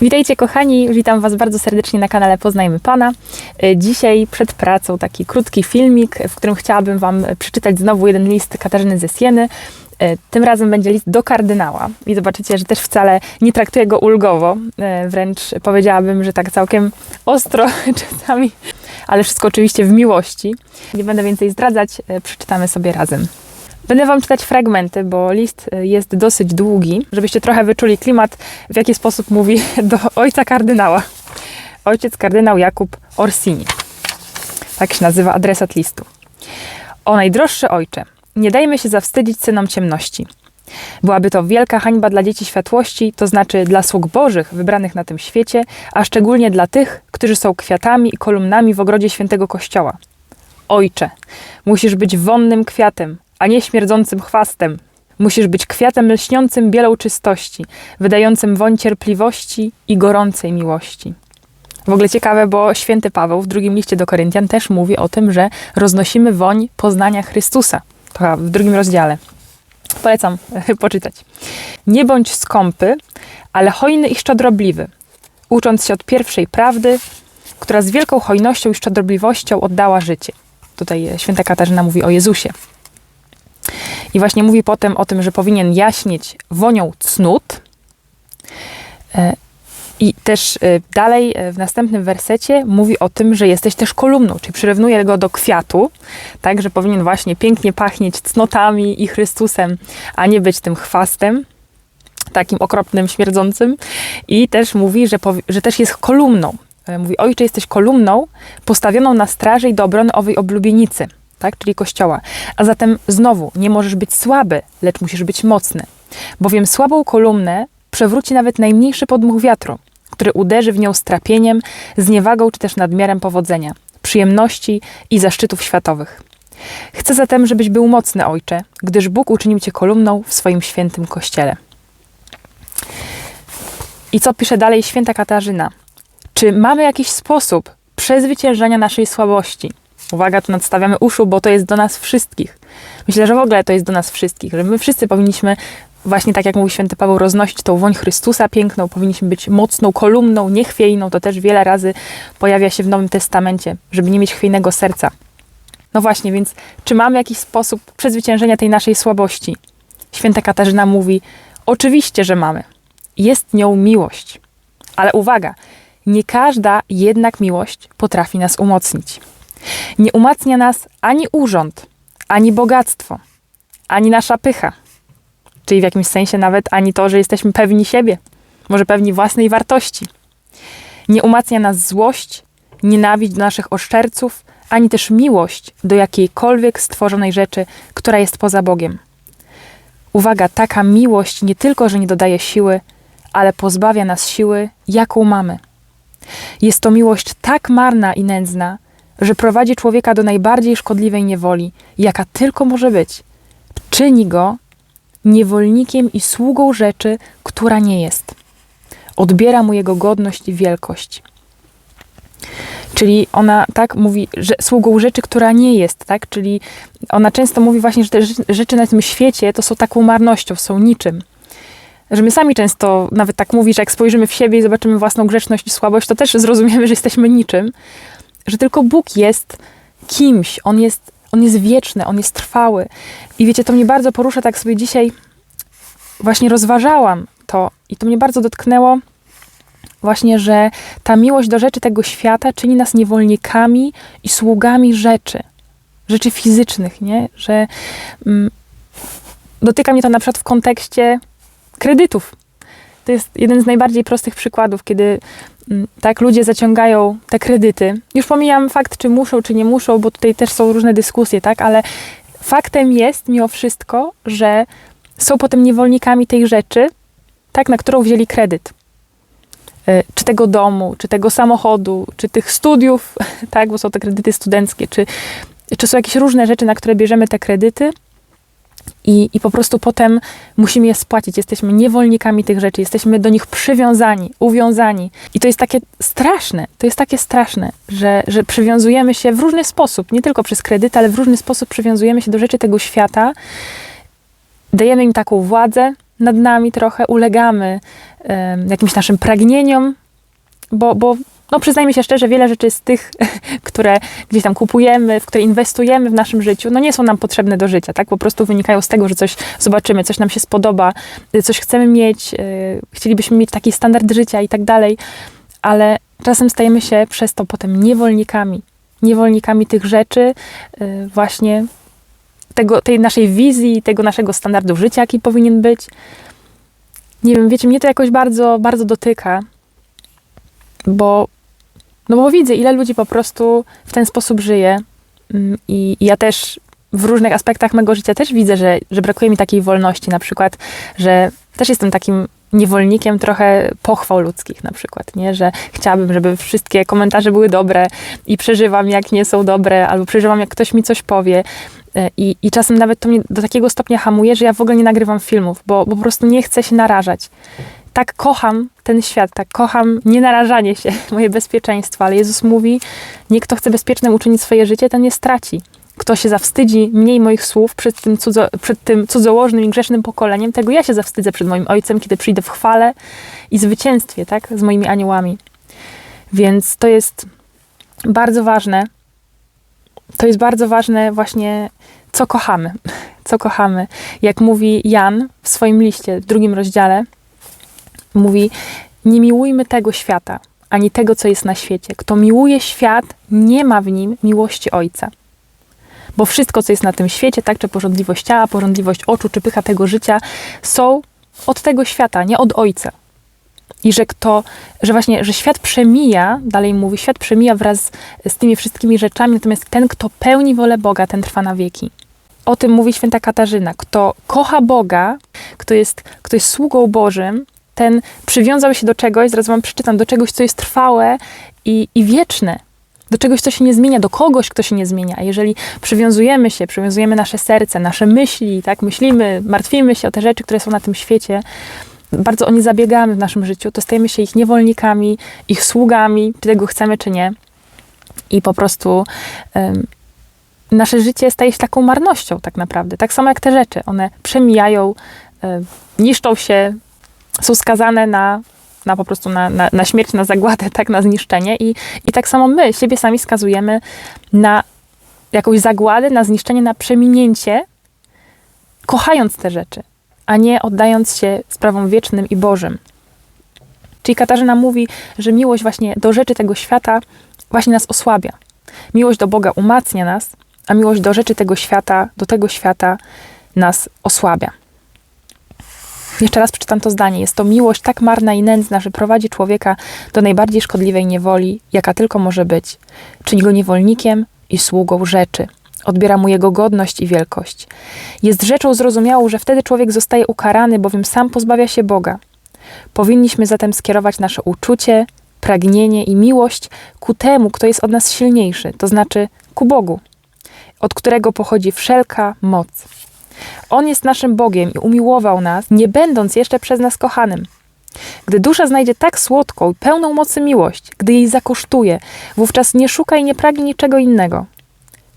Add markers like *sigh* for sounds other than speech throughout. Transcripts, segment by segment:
Witajcie kochani, witam Was bardzo serdecznie na kanale Poznajmy Pana. E, Dzisiaj przed pracą taki krótki filmik, w którym chciałabym Wam przeczytać znowu jeden list Katarzyny ze Sieny. E, Tym razem będzie list do kardynała i zobaczycie, że też wcale nie traktuję go ulgowo, e, wręcz powiedziałabym, że tak całkiem ostro *laughs* czasami, ale wszystko oczywiście w miłości. Nie będę więcej zdradzać, przeczytamy sobie razem. Będę Wam czytać fragmenty, bo list e, jest dosyć długi, żebyście trochę wyczuli klimat, w jaki sposób mówi *laughs* do ojca kardynała. Ojciec kardynał Jakub Orsini. Tak się nazywa adresat listu. O najdroższy ojcze, nie dajmy się zawstydzić synom ciemności. Byłaby to wielka hańba dla dzieci światłości, to znaczy dla sług bożych wybranych na tym świecie, a szczególnie dla tych, którzy są kwiatami i kolumnami w ogrodzie świętego kościoła. Ojcze, musisz być wonnym kwiatem, a nie śmierdzącym chwastem. Musisz być kwiatem lśniącym bielą czystości, wydającym woń cierpliwości i gorącej miłości. W ogóle ciekawe, bo święty Paweł w drugim liście do Koryntian też mówi o tym, że roznosimy woń poznania Chrystusa. To w drugim rozdziale. Polecam *laughs* poczytać. Nie bądź skąpy, ale hojny i szczodrobliwy, ucząc się od pierwszej prawdy, która z wielką hojnością i szczodrobliwością oddała życie. Tutaj święta Katarzyna mówi o Jezusie. I właśnie mówi potem o tym, że powinien jaśnieć wonią cnót. E, I też e, dalej e, w następnym wersecie mówi o tym, że jesteś też kolumną, czyli przyrównuje go do kwiatu, tak, że powinien właśnie pięknie pachnieć cnotami i Chrystusem, a nie być tym chwastem, takim okropnym, śmierdzącym. I też mówi, że, że też jest kolumną. Mówi, ojcze, jesteś kolumną postawioną na straży i do obrony owej oblubienicy tak, czyli kościoła. A zatem znowu nie możesz być słaby, lecz musisz być mocny. Bowiem słabą kolumnę przewróci nawet najmniejszy podmuch wiatru, który uderzy w nią strapieniem, zniewagą czy też nadmiarem powodzenia, przyjemności i zaszczytów światowych. Chcę zatem, żebyś był mocny, ojcze, gdyż Bóg uczynił cię kolumną w swoim świętym kościele. I co pisze dalej święta Katarzyna? Czy mamy jakiś sposób przezwyciężania naszej słabości? Uwaga, tu nadstawiamy uszu, bo to jest do nas wszystkich. Myślę, że w ogóle to jest do nas wszystkich, że my wszyscy powinniśmy, właśnie tak jak mówi święty Paweł, roznosić tą woń Chrystusa piękną, powinniśmy być mocną kolumną, niechwiejną. To też wiele razy pojawia się w Nowym Testamencie, żeby nie mieć chwiejnego serca. No właśnie, więc czy mamy jakiś sposób przezwyciężenia tej naszej słabości? Święta Katarzyna mówi, oczywiście, że mamy. Jest nią miłość. Ale uwaga, nie każda jednak miłość potrafi nas umocnić. Nie umacnia nas ani urząd, ani bogactwo, ani nasza pycha. Czyli w jakimś sensie nawet ani to, że jesteśmy pewni siebie, może pewni własnej wartości. Nie umacnia nas złość, nienawiść do naszych oszczerców, ani też miłość do jakiejkolwiek stworzonej rzeczy, która jest poza Bogiem. Uwaga, taka miłość nie tylko, że nie dodaje siły, ale pozbawia nas siły, jaką mamy. Jest to miłość tak marna i nędzna, że prowadzi człowieka do najbardziej szkodliwej niewoli, jaka tylko może być. Czyni go niewolnikiem i sługą rzeczy, która nie jest. Odbiera mu jego godność i wielkość. Czyli ona tak mówi, że sługą rzeczy, która nie jest, tak? Czyli ona często mówi właśnie, że te rze- rzeczy na tym świecie to są taką marnością, są niczym. Że my sami często nawet tak mówi, że jak spojrzymy w siebie i zobaczymy własną grzeczność i słabość, to też zrozumiemy, że jesteśmy niczym że tylko Bóg jest kimś, On jest, on jest wieczny, On jest trwały. I wiecie, to mnie bardzo porusza, tak sobie dzisiaj właśnie rozważałam to i to mnie bardzo dotknęło właśnie, że ta miłość do rzeczy tego świata czyni nas niewolnikami i sługami rzeczy, rzeczy fizycznych, nie? Że mm, dotyka mnie to na przykład w kontekście kredytów. To jest jeden z najbardziej prostych przykładów, kiedy mm, tak ludzie zaciągają te kredyty. Już pomijam fakt, czy muszą, czy nie muszą, bo tutaj też są różne dyskusje, tak? Ale faktem jest mimo wszystko, że są potem niewolnikami tej rzeczy, tak, na którą wzięli kredyt. Y, Czy tego domu, czy tego samochodu, czy tych studiów, *laughs* tak, bo są te kredyty studenckie, czy, czy są jakieś różne rzeczy, na które bierzemy te kredyty, i, I po prostu potem musimy je spłacić. Jesteśmy niewolnikami tych rzeczy, jesteśmy do nich przywiązani, uwiązani. I to jest takie straszne, to jest takie straszne, że, że przywiązujemy się w różny sposób, nie tylko przez kredyt, ale w różny sposób przywiązujemy się do rzeczy tego świata, dajemy im taką władzę, nad nami trochę, ulegamy jakimś naszym pragnieniom, bo, bo no przyznajmy się szczerze, wiele rzeczy z tych, *laughs* które gdzieś tam kupujemy, w które inwestujemy w naszym życiu, no nie są nam potrzebne do życia, tak? Po prostu wynikają z tego, że coś zobaczymy, coś nam się spodoba, coś chcemy mieć, yy, chcielibyśmy mieć taki standard życia i tak dalej, ale czasem stajemy się przez to potem niewolnikami. Niewolnikami tych rzeczy, yy, właśnie tego, tej naszej wizji, tego naszego standardu życia, jaki powinien być. Nie wiem, wiecie, mnie to jakoś bardzo, bardzo dotyka, bo, no bo widzę, ile ludzi po prostu w ten sposób żyje. Mm, I, ja też w różnych aspektach mego życia też widzę, że, że brakuje mi takiej wolności, na przykład, że też jestem takim niewolnikiem trochę pochwał ludzkich na przykład, nie? Że chciałabym, żeby wszystkie komentarze były dobre i przeżywam, jak nie są dobre, albo przeżywam, jak ktoś mi coś powie. E, I, I czasem nawet to mnie do takiego stopnia hamuje, że ja w ogóle nie nagrywam filmów, bo, bo po prostu nie chcę się narażać. Tak kocham ten świat, tak kocham nienarażanie się, *laughs* moje bezpieczeństwo, ale Jezus mówi, nie kto chce bezpiecznym uczynić swoje życie, ten je straci. Kto się zawstydzi mniej moich słów przed tym, cudzo, przed tym cudzołożnym i grzesznym pokoleniem, tego ja się zawstydzę przed moim Ojcem, kiedy przyjdę w chwale i zwycięstwie, tak, z moimi aniołami. Więc to jest bardzo ważne. To jest bardzo ważne właśnie, co kochamy. *laughs* Co kochamy. Jak mówi Jan w swoim liście, w drugim rozdziale, mówi: Nie miłujmy tego świata, ani tego, co jest na świecie. Kto miłuje świat, nie ma w nim miłości Ojca. Bo wszystko, co jest na tym świecie, tak, czy porządliwość ciała, porządliwość oczu, czy pycha tego życia, są od tego świata, nie od Ojca. I że kto, że właśnie, że świat przemija, dalej mówi, świat przemija wraz z tymi wszystkimi rzeczami, natomiast ten, kto pełni wolę Boga, ten trwa na wieki. O tym mówi święta Katarzyna. Kto kocha Boga, kto jest, kto jest sługą Bożym, ten przywiązał się do czegoś, zaraz wam przeczytam, do czegoś, co jest trwałe i, i wieczne. Do czegoś, co się nie zmienia, do kogoś, kto się nie zmienia. A jeżeli przywiązujemy się, przywiązujemy nasze serce, nasze myśli, tak, myślimy, martwimy się o te rzeczy, które są na tym świecie, bardzo o nie zabiegamy w naszym życiu, to stajemy się ich niewolnikami, ich sługami, czy tego chcemy, czy nie. I po prostu um, nasze życie staje się taką marnością, tak naprawdę. Tak samo jak te rzeczy. One przemijają, um, niszczą się, są skazane na, na po prostu na, na, na śmierć, na zagładę, *laughs* tak, na zniszczenie. I, I tak samo my siebie sami skazujemy na jakąś zagładę, na zniszczenie, na przeminięcie, kochając te rzeczy, a nie oddając się sprawom wiecznym i Bożym. Czyli Katarzyna mówi, że miłość właśnie do rzeczy tego świata właśnie nas osłabia. Miłość do Boga umacnia nas, a miłość do rzeczy tego świata, do tego świata nas osłabia. Jeszcze raz przeczytam to zdanie. Jest to miłość tak marna i nędzna, że prowadzi człowieka do najbardziej szkodliwej niewoli, jaka tylko może być. Czyni go niewolnikiem i sługą rzeczy. Odbiera mu jego godność i wielkość. Jest rzeczą zrozumiałą, że wtedy człowiek zostaje ukarany, bowiem sam pozbawia się Boga. Powinniśmy zatem skierować nasze uczucie, pragnienie i miłość ku temu, kto jest od nas silniejszy, to znaczy ku Bogu, od którego pochodzi wszelka moc. On jest naszym Bogiem i umiłował nas, nie będąc jeszcze przez nas kochanym. Gdy dusza znajdzie tak słodką i pełną mocy miłość, gdy jej zakosztuje, wówczas nie szuka i nie pragnie niczego innego.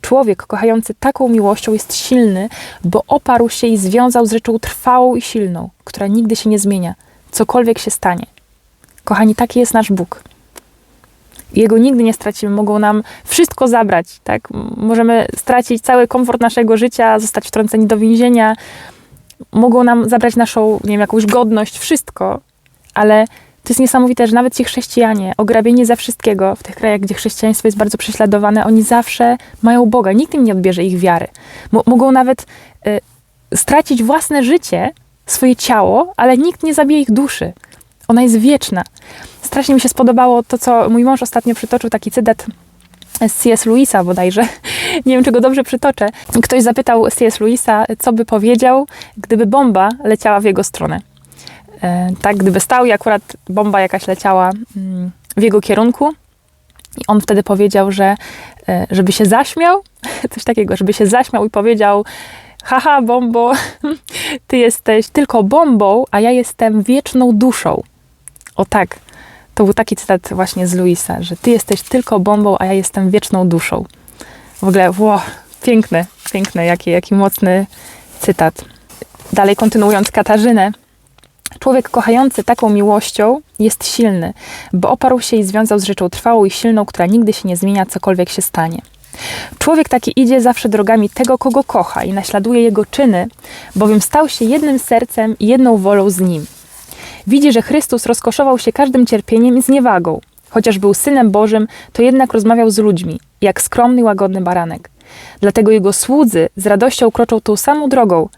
Człowiek kochający taką miłością jest silny, bo oparł się i związał z rzeczą trwałą i silną, która nigdy się nie zmienia, cokolwiek się stanie. Kochani, taki jest nasz Bóg. Jego nigdy nie stracimy, mogą nam wszystko zabrać, tak? Możemy stracić cały komfort naszego życia, zostać wtrąceni do więzienia, mogą nam zabrać naszą, nie wiem, jakąś godność, wszystko, ale to jest niesamowite, że nawet ci chrześcijanie, ograbieni ze wszystkiego, w tych krajach, gdzie chrześcijaństwo jest bardzo prześladowane, oni zawsze mają Boga. Nikt im nie odbierze ich wiary. mogą nawet y, stracić własne życie, swoje ciało, ale nikt nie zabije ich duszy. Ona jest wieczna. Strasznie mi się spodobało to, co mój mąż ostatnio przytoczył, taki cytat z C.S. Lewisa bodajże. *laughs* Nie wiem, czy go dobrze przytoczę. Ktoś zapytał C.S. Lewisa, co by powiedział, gdyby bomba leciała w jego stronę. E, tak, gdyby stał i akurat bomba jakaś leciała mm, w jego kierunku. I on wtedy powiedział, że e, żeby się zaśmiał, *laughs* coś takiego, żeby się zaśmiał i powiedział, haha, bombo, *laughs* ty jesteś tylko bombą, a ja jestem wieczną duszą. O tak, to był taki cytat właśnie z Luisa, że ty jesteś tylko bombą, a ja jestem wieczną duszą. W ogóle, wow, piękny, piękny, jaki, jaki mocny cytat. Dalej kontynuując Katarzynę, Człowiek kochający taką miłością jest silny, bo oparł się i związał z rzeczą trwałą i silną, która nigdy się nie zmienia, cokolwiek się stanie. Człowiek taki idzie zawsze drogami tego, kogo kocha i naśladuje jego czyny, bowiem stał się jednym sercem i jedną wolą z nim. Widzi, że Chrystus rozkoszował się każdym cierpieniem i zniewagą. Chociaż był synem Bożym, to jednak rozmawiał z ludźmi, jak skromny, łagodny baranek. Dlatego jego słudzy z radością kroczą tą samą drogą,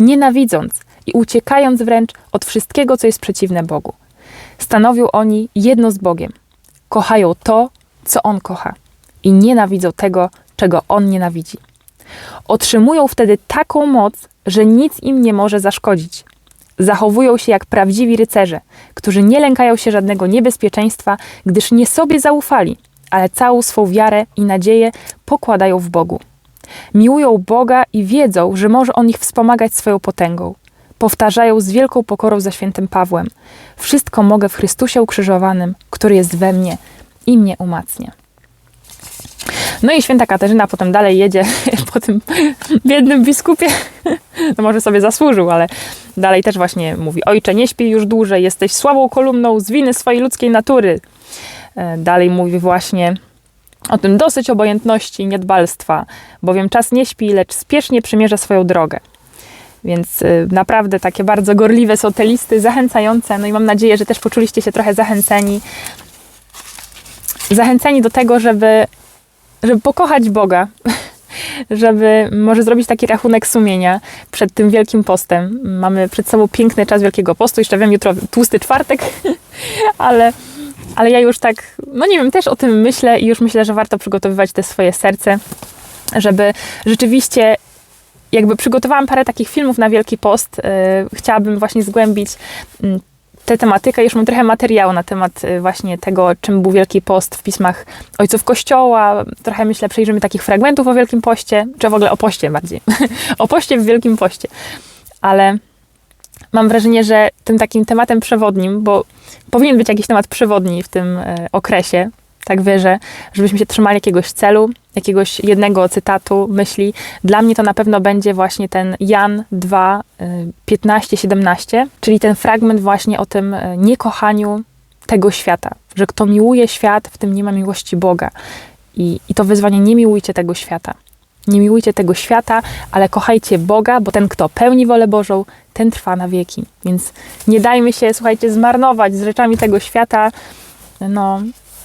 nienawidząc i uciekając wręcz od wszystkiego, co jest przeciwne Bogu. Stanowią oni jedno z Bogiem. Kochają to, co On kocha i nienawidzą tego, czego On nienawidzi. Otrzymują wtedy taką moc, że nic im nie może zaszkodzić. Zachowują się jak prawdziwi rycerze, którzy nie lękają się żadnego niebezpieczeństwa, gdyż nie sobie zaufali, ale całą swą wiarę i nadzieję pokładają w Bogu. Miłują Boga i wiedzą, że może On ich wspomagać swoją potęgą. Powtarzają z wielką pokorą za świętym Pawłem: Wszystko mogę w Chrystusie ukrzyżowanym, który jest we mnie i mnie umacnia. No i święta Katarzyna potem dalej jedzie *laughs* po tym biednym biskupie. *laughs* No może sobie zasłużył, ale dalej też właśnie mówi: Ojcze, nie śpij już dłużej, jesteś słabą kolumną z winy swojej ludzkiej natury. E, Dalej mówi właśnie o tym dosyć obojętności i niedbalstwa, bowiem czas nie śpi, lecz spiesznie przymierza swoją drogę. Więc y, naprawdę takie bardzo gorliwe są te listy, zachęcające. No i mam nadzieję, że też poczuliście się trochę zachęceni. Zachęceni do tego, żeby, żeby pokochać Boga, *laughs* żeby może zrobić taki rachunek sumienia przed tym Wielkim Postem. Mamy przed sobą piękny czas Wielkiego Postu. Jeszcze wiem, jutro tłusty czwartek, *laughs* ale, ale ja już tak, no nie wiem, też o tym myślę i już myślę, że warto przygotowywać te swoje serce, żeby rzeczywiście jakby przygotowałam parę takich filmów na Wielki Post. Yy, chciałabym właśnie zgłębić yy, tę tematykę. Już mam trochę materiału na temat yy, właśnie tego, czym był Wielki Post w pismach ojców Kościoła. Trochę myślę, przejrzymy takich fragmentów o Wielkim Poście, czy w ogóle o poście bardziej. *laughs* o poście w Wielkim Poście. Ale mam wrażenie, że tym takim tematem przewodnim, bo powinien być jakiś temat przewodni w tym e, okresie, tak wierzę, żebyśmy się trzymali jakiegoś celu, jakiegoś jednego cytatu, myśli. Dla mnie to na pewno będzie właśnie ten Jan 2, y, 15-17, czyli ten fragment właśnie o tym y, niekochaniu tego świata, że kto miłuje świat, w tym nie ma miłości Boga. I, I to wyzwanie, nie miłujcie tego świata. Nie miłujcie tego świata, ale kochajcie Boga, bo ten, kto pełni wolę Bożą, ten trwa na wieki. Więc nie dajmy się, słuchajcie, zmarnować z rzeczami tego świata. No,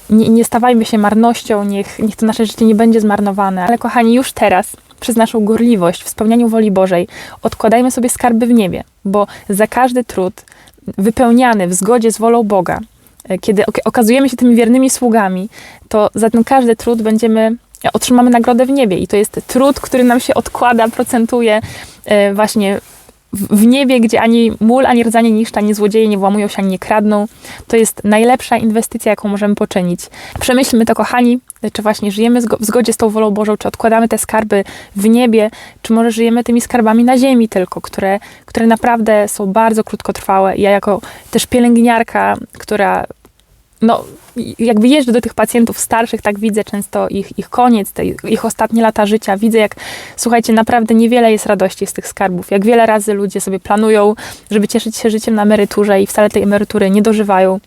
nie, nie stawajmy się marnością, niech, niech to nasze życie nie będzie zmarnowane. Ale kochani, już teraz, przez naszą gorliwość w spełnianiu woli Bożej, odkładajmy sobie skarby w niebie, bo za każdy trud wypełniany w zgodzie z wolą Boga, e, kiedy ok- okazujemy się tymi wiernymi sługami, to za ten każdy trud będziemy otrzymamy nagrodę w niebie. I to jest trud, który nam się odkłada, procentuje e, właśnie w niebie, gdzie ani mól, ani rdzenie niszcz, ani złodzieje nie włamują się, ani nie kradną. To jest najlepsza inwestycja, jaką możemy poczynić. Przemyślmy to, kochani, czy właśnie żyjemy w zgodzie z tą wolą Bożą, czy odkładamy te skarby w niebie, czy może żyjemy tymi skarbami na ziemi tylko, które, które naprawdę są bardzo krótkotrwałe. Ja jako też pielęgniarka, która no, jakby jeżdżę do tych pacjentów starszych, tak widzę często ich, ich koniec, te, ich ostatnie lata życia. Widzę, jak, słuchajcie, naprawdę niewiele jest radości z tych skarbów. Jak wiele razy ludzie sobie planują, żeby cieszyć się życiem na emeryturze i wcale tej emerytury nie dożywają,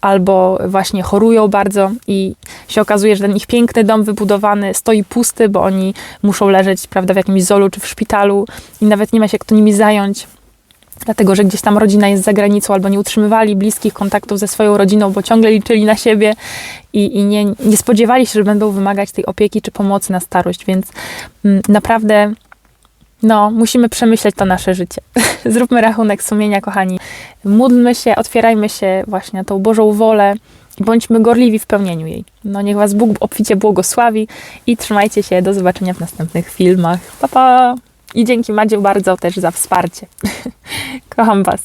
albo właśnie chorują bardzo i się okazuje, że ten ich piękny dom wybudowany stoi pusty, bo oni muszą leżeć, prawda, w jakimś zolu czy w szpitalu i nawet nie ma się kto nimi zająć dlatego że gdzieś tam rodzina jest za granicą albo nie utrzymywali bliskich kontaktów ze swoją rodziną, bo ciągle liczyli na siebie i, i nie, nie spodziewali się, że będą wymagać tej opieki czy pomocy na starość, więc mm, naprawdę no, musimy przemyśleć to nasze życie. *laughs* Zróbmy rachunek sumienia, kochani. Módlmy się, otwierajmy się właśnie na tą Bożą wolę i bądźmy gorliwi w pełnieniu jej. No, niech Was Bóg obficie błogosławi i trzymajcie się. Do zobaczenia w następnych filmach. Pa, pa! I dzięki Madziu bardzo też za wsparcie. *laughs* Kocham Was.